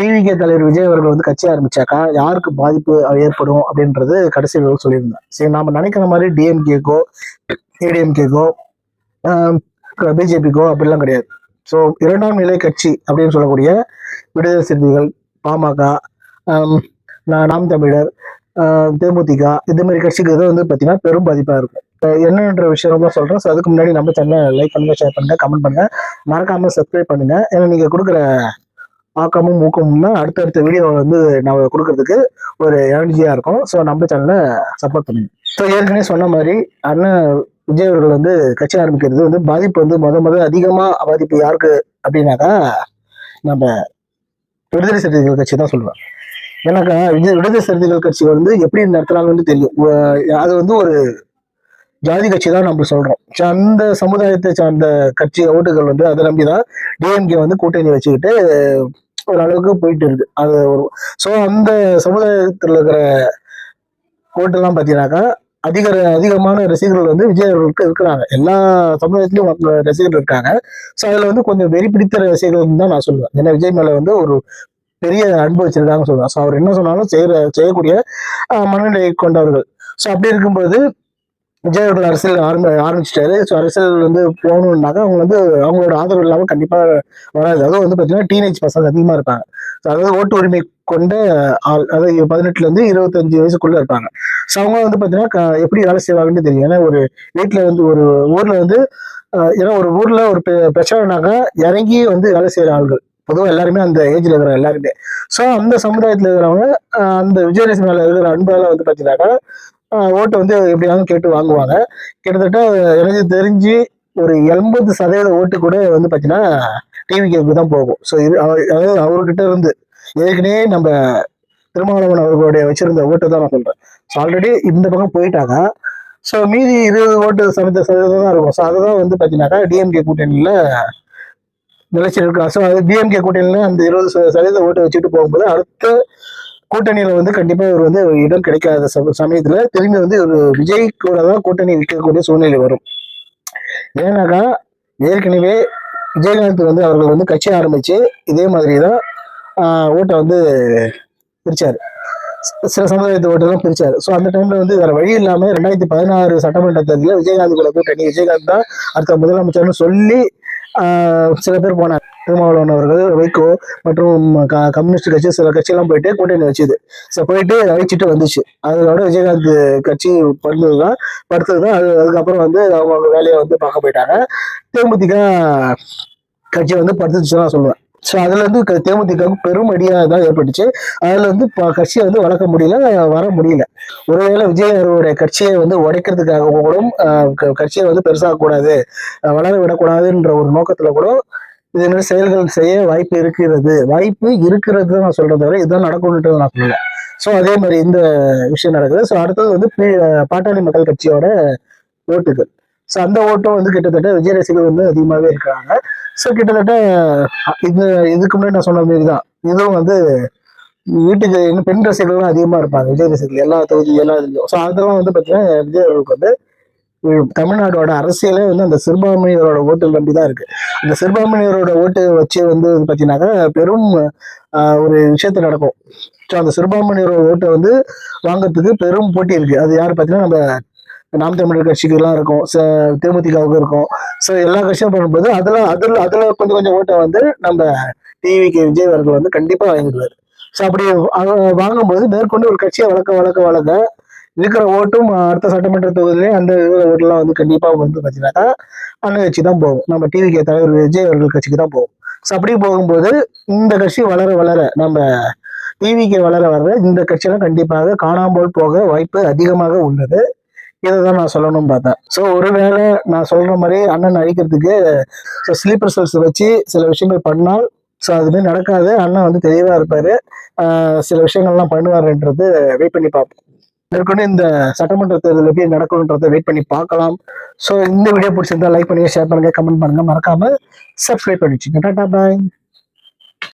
TVK தலைவர் விஜய் அவர்கள் வந்து கட்சி ஆரம்பிச்சாக்கா யாருக்கு பாதிப்பு ஏற்படும் அப்படின்றது கடைசி விவரம் சொல்லியிருந்தேன் சரி நாம நினைக்கிற மாதிரி டிஎம்கேக்கோ ஏடிஎம்கேக்கோ பிஜேபிக்கோ அப்படிலாம் கிடையாது. ஸோ இரண்டாம் நிலை கட்சி அப்படின்னு சொல்லக்கூடிய விடுதலை சிறுத்தைகள் பாமக நா- நாம் தமிழர் தேமுதிக இந்த மாதிரி கட்சிக்கு இது வந்து பார்த்தீங்கன்னா பெரும் பாதிப்பாக இருக்கும். என்னன்ற விஷயம் தான் சொல்கிறேன் ஸோ அதுக்கு முன்னாடி நம்ம சேனலை லைக் பண்ணுங்க ஷேர் பண்ணுங்கள் கமெண்ட் பண்ணுங்கள் மறக்காமல் சப்ஸ்கிரைப் பண்ணுங்கள் ஏன்னா நீங்கள் கொடுக்குற ஆக்கமும் ஊக்கமும் தான் அடுத்தடுத்த வீடியோ வந்து நம்ம கொடுக்கறதுக்கு ஒரு எனர்ஜியா இருக்கும். ஸோ நம்ம சேனலை சப்போர்ட் பண்ணுங்க. ஸோ ஏற்கனவே சொன்ன மாதிரி அண்ணன் விஜய் அவர்கள் வந்து கட்சி ஆரம்பிக்கிறது வந்து பாதிப்பு வந்து முத முத அதிகமாக பாதிப்பு யாருக்கு அப்படின்னாக்கா நம்ம விடுதலை சிறுத்தைகள் கட்சி தான் சொல்லுவேன் ஏன்னாக்கா விஜய் விடுதலை சிறுத்தைகள் கட்சி வந்து எப்படி நடத்துறாங்கன்னு தெரியும். அது வந்து ஒரு ஜாதி கட்சி தான் நம்ம சொல்றோம். அந்த சமுதாயத்தை சார்ந்த கட்சி ஓட்டுகள் வந்து அதை நம்பி தான் டிஎம்கே வந்து கூட்டணி வச்சுக்கிட்டு ஒரு அளவுக்கு போயிட்டு இருக்கு. அது ஒரு ஸோ அந்த சமுதாயத்தில் இருக்கிற ஓட்டெல்லாம் பார்த்தீங்கன்னாக்கா அதிக அதிகமான ரசிகர்கள் வந்து விஜய் அவர்களுக்கு இருக்கிறாங்க. எல்லா சமுதாயத்திலும் ரசிகர்கள் இருக்காங்க. ஸோ அதில் வந்து கொஞ்சம் வெறி பிடித்த ரசிகர்கள் தான் நான் சொல்லுவேன். ஏன்னா விஜய் மேலே வந்து ஒரு பெரிய அன்பு வச்சிருக்காங்கன்னு சொல்லுவேன். ஸோ அவர் என்ன சொன்னாலும் செய்யற செய்யக்கூடிய ஆஹ், மனநிலை கொண்டவர்கள். ஸோ அப்படி இருக்கும்போது விஜய் அவர்கள் அரசியல் ஆரம்பி ஆரம்பிச்சிட்டாரு. ஸோ அரசியல் வந்து போகணுன்னாக்கா அவங்க வந்து அவங்களோட ஆதரவு இல்லாமல் கண்டிப்பாக வராது. அதுவும் வந்து பார்த்தீங்கன்னா டீனேஜ் பசங்க அதிகமாக இருப்பாங்க. ஸோ அதாவது ஓட்டு உரிமை கொண்ட ஆள் அதாவது பதினெட்டுல இருந்து இருபத்தஞ்சு வயசுக்குள்ளே இருப்பாங்க. ஸோ அவங்க வந்து பார்த்தீங்கன்னா க- எப்படி வேலை செய்வாங்கன்னு தெரியும் ஏன்னா ஒரு வீட்டில் வந்து ஒரு ஊர்ல வந்து ஏன்னா ஒரு ஊரில் ஒரு பெ- பிரச்சனைனாக்கா இறங்கி வந்து வேலை செய்கிற ஆள்கள். பொதுவாக எல்லாருமே அந்த ஏஜ்ல இருக்கிற எல்லாருமே. ஸோ அந்த சமுதாயத்தில் இருக்கிறவங்க அந்த விஜயலட்சுமி மேல இருக்கிற அன்பால வந்து பார்த்தீங்கன்னாக்கா ஓட்டு வந்து எப்படியாவது கேட்டு வாங்குவாங்க. கிட்டத்தட்ட எனக்கு தெரிஞ்சு ஒரு எண்பது சதவீத ஓட்டு கூட வந்து பார்த்தீங்கன்னா டிவிக்கு தான் போகும். ஸோ இது அவர் அதாவது அவர்கிட்ட இருந்து ஏற்கனவே நம்ம திருமாவளவன் அவர்களுடைய வச்சிருந்த ஓட்டு தான் நான் சொல்கிறேன் ஸோ ஆல்ரெடி இந்த பக்கம் போயிட்டாங்க. ஸோ மீதி இருபது ஓட்டு சதவீத சதவீதம் தான் இருக்கும். ஸோ அதுதான் வந்து பார்த்தீங்கன்னாக்கா டிஎம்கே கூட்டணியில் நிலைச்சு இருக்கலாம் ஸோ அது டிஎம்கே கூட்டணியில் அந்த இருபது சதவீத ஓட்டு வச்சுட்டு போகும்போது அடுத்த கூட்டணியில வந்து கண்டிப்பா இவர் வந்து இடம் கிடைக்காத சமயத்துல திரும்பி வந்து ஒரு விஜய் கூட தான் கூட்டணி விற்கக்கூடிய சூழ்நிலை வரும். ஏன்னாக்கா ஏற்கனவே விஜயகாந்த் வந்து அவர்கள் வந்து கட்சி ஆரம்பிச்சு இதே மாதிரி தான் ஓட்டை வந்து பிரிச்சார். சில சமுதாயத்து ஓட்டெல்லாம் தான் ஸோ அந்த டைம்ல வந்து வேற வழி இல்லாம ரெண்டாயிரத்தி பதினாறு சட்டமன்ற தேர்தலில் விஜயகாந்த் கூட கூட்டணி விஜயகாந்த் தான் அடுத்த முதலமைச்சர்னு சொல்லி சில பேர் போனாங்க. திருமாவளவன் அவர்கள் வைகோ மற்றும் க- கம்யூனிஸ்ட் கட்சி சில கட்சியெல்லாம் போயிட்டு கூட்டணி வச்சுது. ஸோ போயிட்டு அழைச்சிட்டு வந்துச்சு. அதோட விஜயகாந்த் கட்சி படுத்து தான் படுத்தது தான் அது அதுக்கப்புறம் வந்து அவங்க அவங்க வேலையை வந்து பார்க்க போயிட்டாங்க. தேமுதிக கட்சி வந்து படுத்துச்சு தான் சொல்லுவேன். ஸோ அதுல இருந்து தேமுதிகவுக்கு பெரும் அடியாக தான் ஏற்பட்டுச்சு. அதுல வந்து ப- கட்சியை வந்து வளர்க்க முடியல வர முடியல. ஒருவேளை விஜய் அவருடைய கட்சியை வந்து உடைக்கிறதுக்காக கூட கட்சியை வந்து பெருசாக கூடாது வளர விடக்கூடாதுன்ற ஒரு நோக்கத்துல கூட இது மாதிரி செயல்கள் செய்ய வாய்ப்பு இருக்கிறது. வாய்ப்பு இருக்கிறது தான் நான் சொல்றதை தவிர இதுதான் நடக்கும்ன்றது நான் சொல்லல. ஸோ அதே மாதிரி இந்த விஷயம் நடக்குது. ஸோ அடுத்தது வந்து பாட்டாளி மக்கள் கட்சியோட ஓட்டுகள். ஸோ அந்த ஓட்டும் வந்து கிட்டத்தட்ட விஜய் ரசிகர்கள் வந்து அதிகமாகவே இருக்கிறாங்க. ஸோ கிட்டத்தட்ட இது இதுக்கு முன்னாடி நான் சொன்ன மாதிரி தான் இதுவும் வந்து வீட்டுக்கு இன்னும் பெண் ரசிகர்களும் அதிகமாக இருப்பாங்க. விஜய் ரசிகர்கள் எல்லா தொகுதி எல்லா இதுலையும். ஸோ அதெல்லாம் வந்து பார்த்தீங்கன்னா விஜய் அவர்களுக்கு வந்து தமிழ்நாடோட அரசியலே வந்து அந்த சிறுபான்மையினரோட ஓட்டு நம்பி தான் இருக்கு. அந்த சிறுபான்மையினரோட ஓட்டு வச்சு வந்து பார்த்தீங்கன்னாக்கா பெரும் ஒரு விஷயத்த நடக்கும். ஸோ அந்த சிறுபான்மையினரோட ஓட்டை வந்து வாங்குறதுக்கு பெரும் போட்டி இருக்கு. அது யார் பார்த்தீங்கன்னா நம்ம நாம் தமிழர் கட்சிக்கெல்லாம் இருக்கும். தேமுதிகவுக்கு இருக்கும். ஸோ எல்லா கட்சியும் பண்ணும்போது அதில் அதில் அதில் கொஞ்சம் கொஞ்சம் ஓட்டை வந்து நம்ம டிவிக்கு விஜய் அவர்கள் வந்து கண்டிப்பாக வாங்கிடுவார். ஸோ அப்படி வாங்கும்போது மேற்கொண்டு ஒரு கட்சியை வளர்க்க வளர்க்க வளர்க்க இருக்கிற ஓட்டும் அடுத்த சட்டமன்ற தொகுதியிலே அந்த ஓட்டெல்லாம் வந்து கண்டிப்பாக வந்து பார்த்தீங்கன்னாக்கா அந்த கட்சி தான் போகும். நம்ம டிவிக்கு தலைவர் விஜய் அவர்கள் கட்சிக்கு தான் போகும். ஸோ அப்படி போகும்போது இந்த கட்சி வளர வளர நம்ம டிவிக்கு வளர வளர இந்த கட்சியெல்லாம் கண்டிப்பாக காணாமல் போக வாய்ப்பு அதிகமாக உள்ளது. இதை தான் நான் சொல்லணும்னு பார்த்தேன். ஸோ ஒருவேளை நான் சொல்கிற மாதிரி அண்ணன் அழிக்கிறதுக்கு ஸோ ஸ்லீப்பர் செல்ஸ் வச்சு சில விஷயங்கள் பண்ணால் ஸோ அதுவே நடக்காது. அண்ணன் வந்து தெளிவாக இருப்பார். சில விஷயங்கள்லாம் பண்ணுவாருன்றது வெயிட் பண்ணி பார்ப்போம். மேற்கொண்டு இந்த சட்டமன்ற தேர்தல் எப்படி நடக்கணுன்றதை வெயிட் பண்ணி பார்க்கலாம். ஸோ இந்த வீடியோ பிடிச்சிருந்தா லைக் பண்ணுங்க ஷேர் பண்ணுங்க கமெண்ட் பண்ணுங்க. மறக்காம சப்ஸ்கிரைப் பண்ணி வச்சுக்கோங்க டாடா பாய்